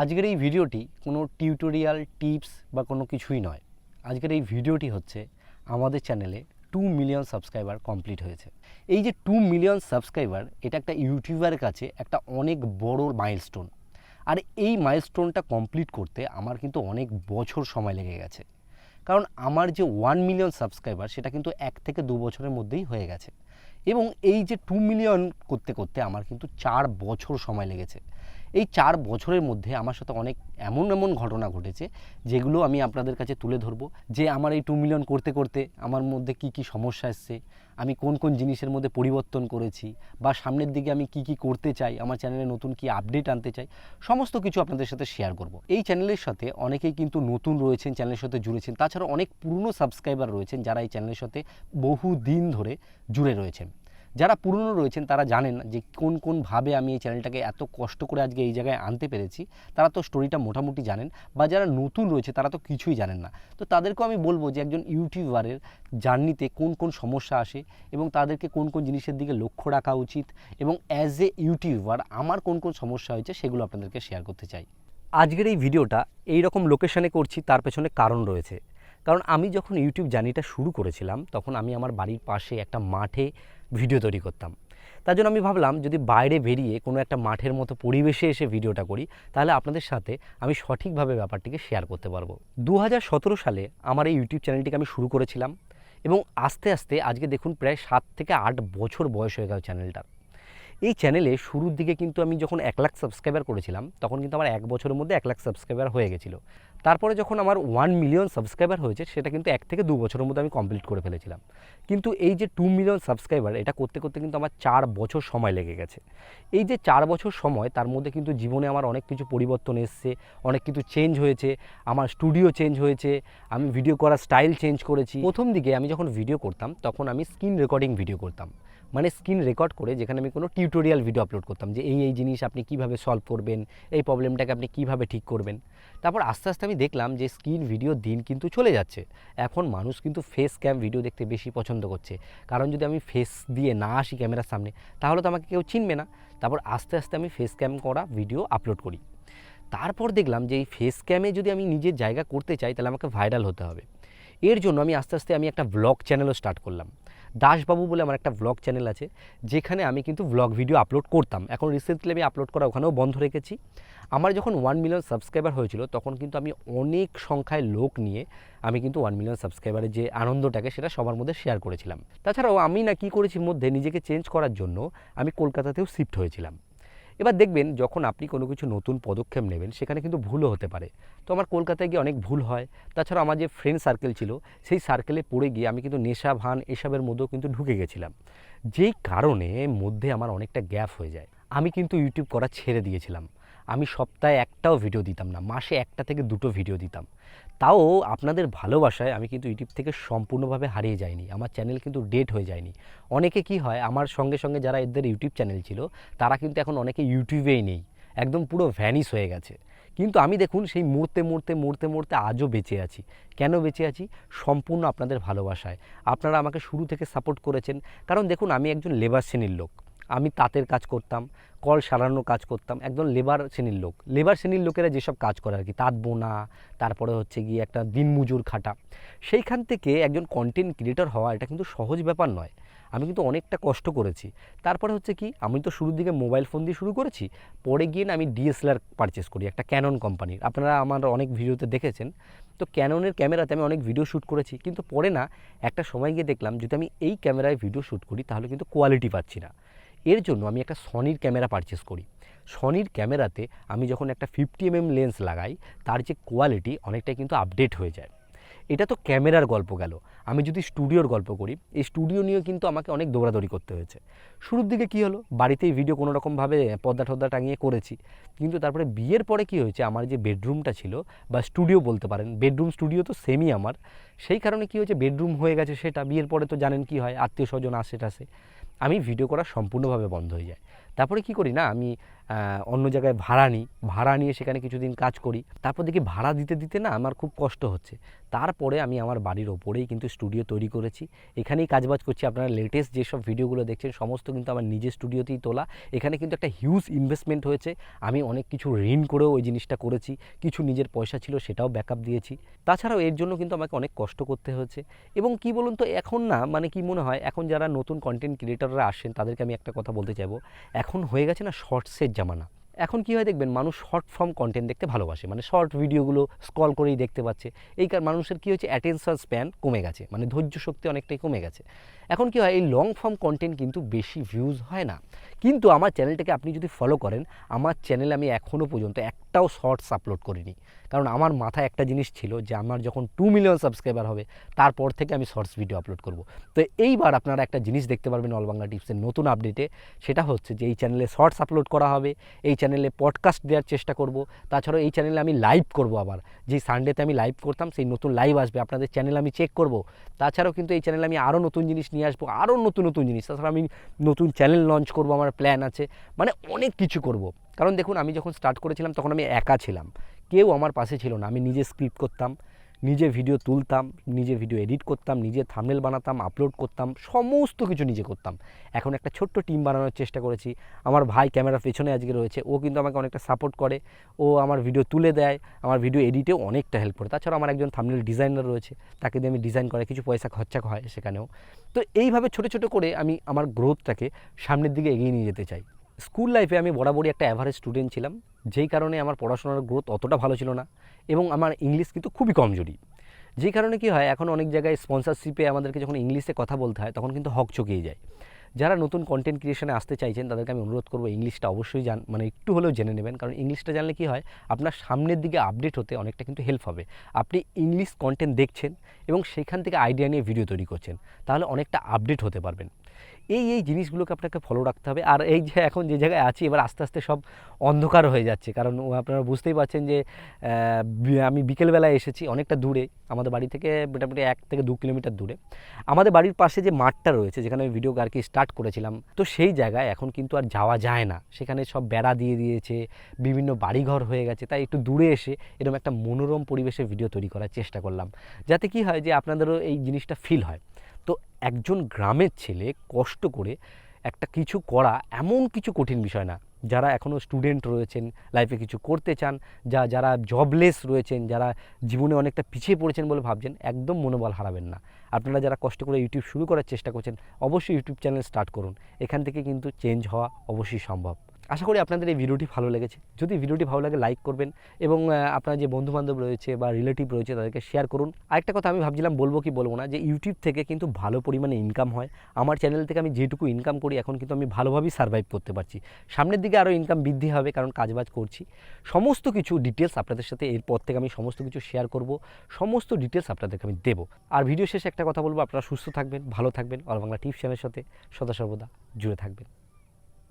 আজকের এই ভিডিওটি কোনো টিউটোরিয়াল, টিপস বা কোনো কিছুই নয়। আজকের এই ভিডিওটি হচ্ছে আমাদের চ্যানেলে টু মিলিয়ন সাবস্ক্রাইবার কমপ্লিট হয়েছে। এই যে টু মিলিয়ন সাবস্ক্রাইবার, এটা একটা ইউটিউবারের কাছে একটা অনেক বড় মাইলস্টোন। আর এই মাইলস্টোনটা কমপ্লিট করতে আমার কিন্তু অনেক বছর সময় লেগে গেছে। কারণ আমার যে ওয়ান মিলিয়ন সাবস্ক্রাইবার, সেটা কিন্তু এক থেকে দু বছরের মধ্যেই হয়ে গেছে। এবং এই যে টু মিলিয়ন করতে করতে আমার কিন্তু চার বছর সময় লেগেছে। এই চার বছরের মধ্যে আমার সাথে অনেক এমন এমন ঘটনা ঘটেছে, যেগুলো আমি আপনাদের কাছে তুলে ধরবো। যে আমার এই টু মিলিয়ন করতে করতে আমার মধ্যে কি কি সমস্যা এসছে, আমি কোন কোন জিনিসের মধ্যে পরিবর্তন করেছি, বা সামনের দিকে আমি কি কি করতে চাই, আমার চ্যানেলে নতুন কি আপডেট আনতে চাই, সমস্ত কিছু আপনাদের সাথে শেয়ার করব। এই চ্যানেলের সাথে অনেকেই কিন্তু নতুন রয়েছেন চ্যানেলের সাথে জুড়েছেন তাছাড়া অনেক পুরনো সাবস্ক্রাইবার রয়েছেন, যারা এই চ্যানেলের সাথে বহু দিন ধরে জুড়ে রয়েছেন। যারা পুরনো রয়েছেন, তারা জানেন যে কোন কোনভাবে আমি এই চ্যানেলটাকে এত কষ্ট করে আজকে এই জায়গায় আনতে পেরেছি। তারা তো স্টোরিটা মোটামুটি জানেন, বা যারা নতুন রয়েছে, তারা তো কিছুই জানেন না। তো তাদেরকেও আমি বলব যে একজন ইউটিউবারের জার্নিতে কোন কোন সমস্যা আসে এবং তাদেরকে কোন কোন জিনিসের দিকে লক্ষ্য রাখা উচিত এবং অ্যাজ এ ইউটিউবার আমার কোন কোন সমস্যা হয়েছে সেগুলো আপনাদেরকে শেয়ার করতে চাই। আজকের এই ভিডিওটা এই রকম লোকেশানে করছি, তার পেছনে কারণ রয়েছে। কারণ আমি যখন ইউটিউব জার্নিটা শুরু করেছিলাম, তখন আমি আমার বাড়ির পাশে একটা মাঠে ভিডিও তৈরি করতাম। তার জন্য আমি ভাবলাম যদি বাইরে বেরিয়ে কোনো একটা মাঠের মতো পরিবেশে এসে ভিডিওটা করি, তাহলে আপনাদের সাথে আমি সঠিকভাবে ব্যাপারটিকে শেয়ার করতে পারব। দু হাজার সতেরো সালে আমার এই ইউটিউব চ্যানেলটিকে আমি শুরু করেছিলাম এবং আস্তে আস্তে আজকে দেখুন প্রায় সাত থেকে আট বছর বয়স হয়ে গেল চ্যানেলটার এই চ্যানেলে শুরুর দিকে কিন্তু আমি যখন এক লাখ সাবস্ক্রাইবার করেছিলাম, তখন কিন্তু আমার এক বছরের মধ্যে এক লাখ সাবস্ক্রাইবার হয়ে গেছিল। তারপরে যখন আমার ওয়ান মিলিয়ন সাবস্ক্রাইবার হয়েছে, সেটা কিন্তু এক থেকে দু বছরের মধ্যে আমি কমপ্লিট করে ফেলেছিলাম। কিন্তু এই যে টু মিলিয়ন সাবস্ক্রাইবার এটা করতে করতে কিন্তু আমার চার বছর সময় লেগে গেছে। এই যে চার বছর সময়, তার মধ্যে কিন্তু জীবনে আমার অনেক কিছু পরিবর্তন এসছে, অনেক কিছু চেঞ্জ হয়েছে, আমার স্টুডিও চেঞ্জ হয়েছে, আমি ভিডিও করার স্টাইল চেঞ্জ করেছি। প্রথম দিকে আমি যখন ভিডিও করতাম, তখন আমি স্ক্রিন রেকর্ডিং ভিডিও করতাম। মানে স্ক্রিন রেকর্ড করে যেখানে আমি কোনো টিউটোরিয়াল ভিডিও আপলোড করতাম যে এই এই জিনিস আপনি কীভাবে সলভ করবেন, এই প্রবলেমটাকে আপনি কীভাবে ঠিক করবেন। তারপর আস্তে আস্তে আমি দেখলাম যে স্ক্রিন ভিডিও দিন কিন্তু চলে যাচ্ছে। এখন মানুষ কিন্তু ফেস ক্যাম ভিডিও দেখতে বেশি পছন্দ করছে। কারণ যদি আমি ফেস দিয়ে না আসি ক্যামেরার সামনে, তাহলে তো আমাকে কেউ চিনবে না। তারপর আস্তে আস্তে আমি ফেস ক্যাম করা ভিডিও আপলোড করি। তারপর দেখলাম যে এই ফেস ক্যামে যদি আমি নিজের জায়গা করতে চাই, তাহলে আমাকে ভাইরাল হতে হবে। এর জন্য আমি আস্তে আস্তে আমি একটা ব্লগ চ্যানেলও স্টার্ট করলাম। দাসবাবু বলে আমার একটা ব্লগ চ্যানেল আছে, যেখানে আমি কিন্তু ব্লগ ভিডিও আপলোড করতাম। এখন রিসেন্টলি আমি আপলোড করা ওখানেও বন্ধ রেখেছি। আমার যখন ওয়ান মিলিয়ন সাবস্ক্রাইবার হয়েছিল, তখন কিন্তু আমি অনেক সংখ্যায় লোক নিয়ে আমি কিন্তু ওয়ান মিলিয়ন সাবস্ক্রাইবারের যে আনন্দটাকে সেটা সবার মধ্যে শেয়ার করেছিলাম। তাছাড়াও আমি না কী করেছি মধ্যে নিজেকে চেঞ্জ করার জন্য আমি কলকাতাতেও শিফট হয়েছিলাম। এবার দেখবেন যখন আপনি কোনো কিছু নতুন পদক্ষেপ নেবেন, সেখানে কিন্তু ভুলও হতে পারে। তো আমার কলকাতায় গিয়ে অনেক ভুল হয়। তাছাড়া আমার যে ফ্রেন্ড সার্কেল ছিল, সেই সার্কেলে পড়ে গিয়ে আমি কিন্তু নেশা, ভান এসবের মধ্যেও কিন্তু ঢুকে গেছিলাম। যেই কারণে মধ্যে আমার অনেকটা গ্যাপ হয়ে যায়। আমি কিন্তু ইউটিউব করা ছেড়ে দিয়েছিলাম। আমি সপ্তাহে একটাও ভিডিও দিতাম না, মাসে একটা থেকে দুটো ভিডিও দিতাম। তাও আপনাদের ভালোবাসায় আমি কিন্তু ইউটিউব থেকে সম্পূর্ণভাবে হারিয়ে যাইনি। আমার চ্যানেল কিন্তু ডেট হয়ে যায়নি। অনেকে কি হয়, আমার সঙ্গে সঙ্গে যারা এদের ইউটিউব চ্যানেল ছিল, তারা কিন্তু এখন অনেকে ইউটিউবেই নেই। একদম পুরো ভ্যানিস হয়ে গেছে। কিন্তু আমি দেখুন, সেই মুহূর্তে মুহূর্তে মুহূর্তে মরতে আজও বেঁচে আছি। কেন বেঁচে আছি? সম্পূর্ণ আপনাদের ভালোবাসায়। আপনারা আমাকে শুরু থেকে সাপোর্ট করেছেন। কারণ দেখুন, আমি একজন লেবার শ্রেণির লোক। আমি তাঁতের কাজ করতাম, কল সারানোর কাজ করতাম, একদম লেবার শ্রেণির লোক। লেবার শ্রেণির লোকেরা যেসব কাজ করে আর কি, তাঁত বোনা, তারপরে হচ্ছে গিয়ে একটা দিনমজুর খাটা। সেইখান থেকে একজন কন্টেন্ট ক্রিয়েটর হওয়া এটা কিন্তু সহজ ব্যাপার নয়। আমি কিন্তু অনেকটা কষ্ট করেছি। তারপরে হচ্ছে কি, আমি তো শুরুর দিকে মোবাইল ফোন দিয়ে শুরু করেছি, পরে গিয়ে না আমি ডিএসএলআর পারচেস করি, একটা ক্যানন কোম্পানির আপনারা আমার অনেক ভিডিওতে দেখেছেন। তো ক্যাননের ক্যামেরাতে আমি অনেক ভিডিও শ্যুট করেছি, কিন্তু পরে না একটা সময় গিয়ে দেখলাম, যদি আমি এই ক্যামেরায় ভিডিও শ্যুট করি, তাহলে কিন্তু কোয়ালিটি পাচ্ছি না। এর জন্য আমি একটা সনির ক্যামেরা পারচেস করি। সনির ক্যামেরাতে আমি যখন একটা ফিফটি এমএম লেন্স লাগাই, তার যে কোয়ালিটি অনেকটাই কিন্তু আপডেট হয়ে যায়। এটা তো ক্যামেরার গল্প গেল। আমি যদি স্টুডিওর গল্প করি, এই স্টুডিও নিয়েও কিন্তু আমাকে অনেক দৌড়াদৌড়ি করতে হয়েছে। শুরুর দিকে কী হলো? বাড়িতেই ভিডিও কোনো রকমভাবে পর্দা টর্দা টাঙিয়ে করেছি। কিন্তু তারপরে বিয়ের পরে কি হয়েছে? আমার যে বেডরুমটা ছিল, বা স্টুডিও বলতে পারেন বেডরুম স্টুডিও তো সেমই আমার। সেই কারণে কী হয়েছে? বেডরুম হয়ে গেছে সেটা। বিয়ের পরে তো জানেন কি হয়? আত্মীয় স্বজন আসে টাসে আমি ভিডিও করা সম্পূর্ণভাবে বন্ধ হয়ে যায়। তারপরে কি করি না, আমি অন্য জায়গায় ভাড়া নিই। ভাড়া নিয়ে সেখানে কিছুদিন কাজ করি। তারপর দেখি ভাড়া দিতে দিতে না আমার খুব কষ্ট হচ্ছে। তারপরে আমি আমার বাড়ির ওপরেই কিন্তু স্টুডিও তৈরি করেছি। এখানেই কাজবাজ করছি। আপনারা লেটেস্ট যেসব ভিডিওগুলো দেখছেন, সমস্ত কিন্তু আমার নিজের স্টুডিওতেই তোলা। এখানে কিন্তু একটা হিউজ ইনভেস্টমেন্ট হয়েছে। আমি অনেক কিছু ঋণ করেও ওই জিনিসটা করেছি। কিছু নিজের পয়সা ছিল সেটাও ব্যাকআপ দিয়েছি। তাছাড়াও এর জন্য কিন্তু আমাকে অনেক কষ্ট করতে হয়েছে। এবং কি বলুন তো, এখন না মানে কি মনে হয়, এখন যারা নতুন কন্টেন্ট ক্রিয়েটাররা আসেন তাদেরকে আমি একটা কথা বলতে চাইব। এখন হয়ে গেছে না শর্টসের জামানা। এখন কি হয় দেখবেন, মানুষ শর্ট ফর্ম কন্টেন্ট দেখতে ভালোবাসে। মানে শর্ট ভিডিওগুলো স্ক্রল করেই দেখতে পাচ্ছে। এই কার, মানুষের কী হচ্ছে অ্যাটেনশন স্প্যান কমে গেছে। মানে ধৈর্য শক্তি অনেকটাই কমে গেছে। এখন কি হয়, এই লং ফর্ম কন্টেন্ট কিন্তু বেশি ভিউজ হয় না। কিন্তু আমার চ্যানেলটাকে আপনি যদি ফলো করেন, আমার চ্যানেলে আমি এখনও পর্যন্ত একটাও শর্টস আপলোড করিনি। কারণ আমার মাথায় একটা জিনিস ছিল যে, আমার যখন টু মিলিয়ন সাবস্ক্রাইবার হবে, তারপর থেকে আমি শর্টস ভিডিও আপলোড করব। তো এইবার আপনারা একটা জিনিস দেখতে পারবেন অল বাংলা টিপসের নতুন আপডেটে সেটা হচ্ছে যে, এই চ্যানেলে শর্টস আপলোড করা হবে, এই চ্যানেলে পডকাস্ট দেওয়ার চেষ্টা করব। তাছাড়াও এই চ্যানেলে আমি লাইভ করব আবার। যে সানডেতে আমি লাইভ করতাম, সেই নতুন লাইভ আসবে। আপনাদের চ্যানেল আমি চেক করব। তাছাড়াও কিন্তু এই চ্যানেলে আমি আরও নতুন জিনিস নিয়ে আসব। আরও নতুন নতুন জিনিস। তাছাড়া আমি নতুন চ্যানেল লঞ্চ করব, আমার প্ল্যান আছে। মানে অনেক কিছু করব। কারণ দেখুন, আমি যখন স্টার্ট করেছিলাম, তখন আমি একা ছিলাম। কেউ আমার পাশে ছিল না। আমি নিজে স্ক্রিপ্ট করতাম। নিজে ভিডিও তুলতাম, নিজে ভিডিও এডিট করতাম, নিজে থামনেল বানাতাম আপলোড করতাম, সমস্ত কিছু নিজে করতাম। এখন একটা ছোট্ট টিম বানানোর চেষ্টা করেছি। আমার ভাই ক্যামেরার পেছনে আজকে রয়েছে, ও কিন্তু আমাকে অনেকটা সাপোর্ট করে। ও আমার ভিডিও তুলে দেয়, আমার ভিডিও এডিটেও অনেকটা হেল্প করে। তাছাড়া আমার একজন থামনেল ডিজাইনার রয়েছে, তাকে দিয়ে আমি ডিজাইন করে কিছু পয়সা খরচা হয় সেখানেও। তো এইভাবে ছোটো ছোটো করে আমি আমার গ্রোথটাকে সামনের দিকে এগিয়ে নিয়ে যেতে চাই। স্কুল লাইফে আমি বরাবরই একটা অ্যাভারেজ স্টুডেন্ট ছিলাম, যেই কারণে আমার পড়াশোনার গ্রোথ অতটা ভালো ছিল না। এবং আমার ইংলিশ কিন্তু খুবই কমজোরি। যে কারণে কি হয়, এখন অনেক জায়গায় স্পন্সরশিপে আমাদেরকে যখন ইংলিশে কথা বলতে হয়, তখন কিন্তু হক চকিয়ে যায়। যারা নতুন কন্টেন্ট ক্রিয়েশনে আসতে চাইছেন, তাদেরকে আমি অনুরোধ করব ইংলিশটা অবশ্যই জান মানে একটু হলেও জেনে নেবেন। কারণ ইংলিশটা জানলে কি হয়, আপনার সামনের দিকে আপডেট হতে অনেকটা কিন্তু হেল্প হবে। আপনি ইংলিশ কন্টেন্ট দেখছেন এবং সেখান থেকে আইডিয়া নিয়ে ভিডিও তৈরি করছেন, তাহলে অনেকটা আপডেট হতে পারবেন। এই এই জিনিসগুলোকে আপনাকে ফলো রাখতে হবে। আর এই যে এখন যে জায়গায় আছি, এবার আস্তে আস্তে সব অন্ধকার হয়ে যাচ্ছে। কারণ আপনারা বুঝতেই পারছেন যে আমি বিকেলবেলায় এসেছি অনেকটা দূরে। আমাদের বাড়ি থেকে মোটামুটি এক থেকে দু কিলোমিটার দূরে। আমাদের বাড়ির পাশে যে মাঠটা রয়েছে, যেখানে আমি ভিডিও আর কি স্টার্ট করেছিলাম, তো সেই জায়গায় এখন কিন্তু আর যাওয়া যায় না। সেখানে সব বেড়া দিয়ে দিয়েছে, বিভিন্ন বাড়িঘর হয়ে গেছে। তাই একটু দূরে এসে এরকম একটা মনোরম পরিবেশে ভিডিও তৈরি করার চেষ্টা করলাম। যাতে কি হয় যে আপনাদেরও এই জিনিসটা ফিল হয়। তো একজন গ্রামের ছেলে কষ্ট করে একটা কিছু করা এমন কিছু কঠিন বিষয় না। যারা এখনও স্টুডেন্ট রয়েছেন লাইফে কিছু করতে চান, যা, যারা জবলেস রয়েছেন, যারা জীবনে অনেকটা পিছিয়ে পড়েছেন বলে ভাবছেন, একদম মনোবল হারাবেন না। আপনারা যারা কষ্ট করে ইউটিউব শুরু করার চেষ্টা করছেন, অবশ্যই ইউটিউব চ্যানেল স্টার্ট করুন। এখান থেকে কিন্তু চেঞ্জ হওয়া অবশ্যই সম্ভব। আশা করি আপনাদের এই ভিডিওটি ভালো লেগেছে। যদি ভিডিওটি ভালো লাগে লাইক করবেন এবং আপনার যে বন্ধুবান্ধব রয়েছে বা রিলেটিভ রয়েছে, তাদেরকে শেয়ার করুন। আরেকটা কথা আমি ভাবছিলাম, বলব কি বলব না, যে ইউটিউব থেকে কিন্তু ভালো পরিমাণে ইনকাম হয়। আমার চ্যানেল থেকে আমি যেটুকু ইনকাম করি, এখন কিন্তু আমি ভালোভাবেই সার্ভাইভ করতে পারছি। সামনের দিকে আরও ইনকাম বৃদ্ধি হবে, কারণ কাজবাজ করছি। সমস্ত কিছু ডিটেলস আপনাদের সাথে এরপর থেকে আমি সমস্ত কিছু শেয়ার করব। সমস্ত ডিটেলস আপনাদেরকে আমি দেবো। আর ভিডিও শেষে একটা কথা বলব, আপনারা সুস্থ থাকবেন, ভালো থাকবেন। অল বাংলা টিপস চ্যানেলের সাথে সদা সর্বদা জুড়ে থাকবেন।